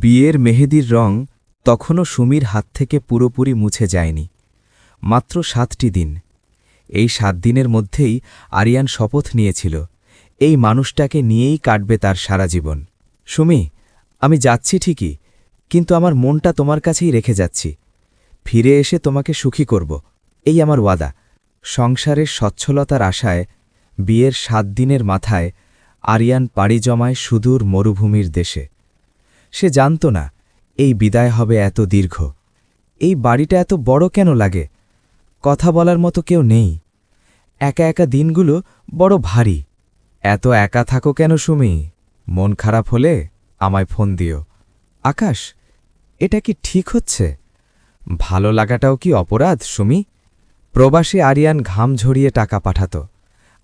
বিয়ের মেহেদির রং তখনও সুমির হাত থেকে পুরোপুরি মুছে যায়নি। মাত্র সাতটি দিন। এই সাত দিনের মধ্যেই আরিয়ান শপথ নিয়েছিল। এই মানুষটাকে নিয়েই কাটবে তার সারা জীবন। সুমি, আমি যাচ্ছি ঠিকই, কিন্তু আমার মনটা তোমার কাছেই রেখে যাচ্ছি। ফিরে এসে তোমাকে সুখী করব। এই আমার ওয়াদা। সংসারের স্বচ্ছলতার আশায় বিয়ের সাত দিনের মাথায় আরিয়ান পাড়ি জমায় সুদূর মরুভূমির দেশে। সে জানত না, এই বিদায় হবে এত দীর্ঘ। এই বাড়িটা এত বড় কেন লাগে? কথা বলার মতো কেউ নেই। একা একা দিনগুলো বড় ভারী। এত একা থাকো কেন সুমি? মন খারাপ হলে আমায় ফোন দিও। আকাশ, এটা কি ঠিক হচ্ছে? ভালো লাগাটাও কি অপরাধ, সুমি? প্রবাসী আরিয়ান ঘাম ঝরিয়ে টাকা পাঠাত,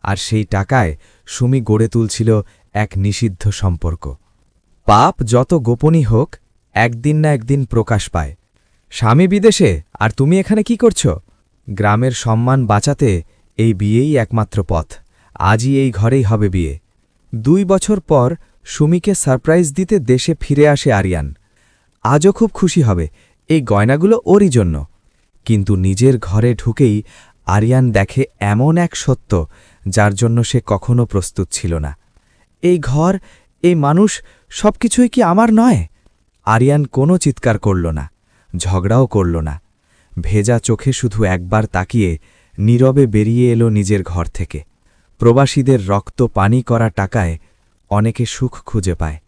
আর সেই টাকায় সুমি গড়ে তুলছিল এক নিষিদ্ধ সম্পর্ক। পাপ যত গোপনই হোক, একদিন না একদিন প্রকাশ পায়। স্বামী বিদেশে, আর তুমি এখানে কি করছ? গ্রামের সম্মান বাঁচাতে এই বিয়েই একমাত্র পথ। আজই এই ঘরেই হবে বিয়ে। দুই বছর পর সুমিকে সারপ্রাইজ দিতে দেশে ফিরে আসে আরিয়ান। আজও খুব খুশি হবে, এই গয়নাগুলো ওরই জন্য। কিন্তু নিজের ঘরে ঢুকেই আরিয়ান দেখে এমন এক সত্য, যার জন্য সে কখনো প্রস্তুত ছিল না। এই ঘর এই মানুষ সবকিছুই কি আমার নয়? আরিয়ান কোনো চিৎকার করল না, ঝগড়াও করল না। ভেজা চোখে শুধু একবার তাকিয়ে নীরবে বেরিয়ে এলো নিজের ঘর থেকে। প্রবাসীদের রক্ত পানি করা টাকায় অনেকে সুখ খুঁজে পায়,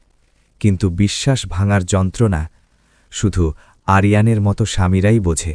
কিন্তু বিশ্বাস ভাঙার যন্ত্রণা শুধু আরিয়ানের মতো স্বামীরাই বোঝে।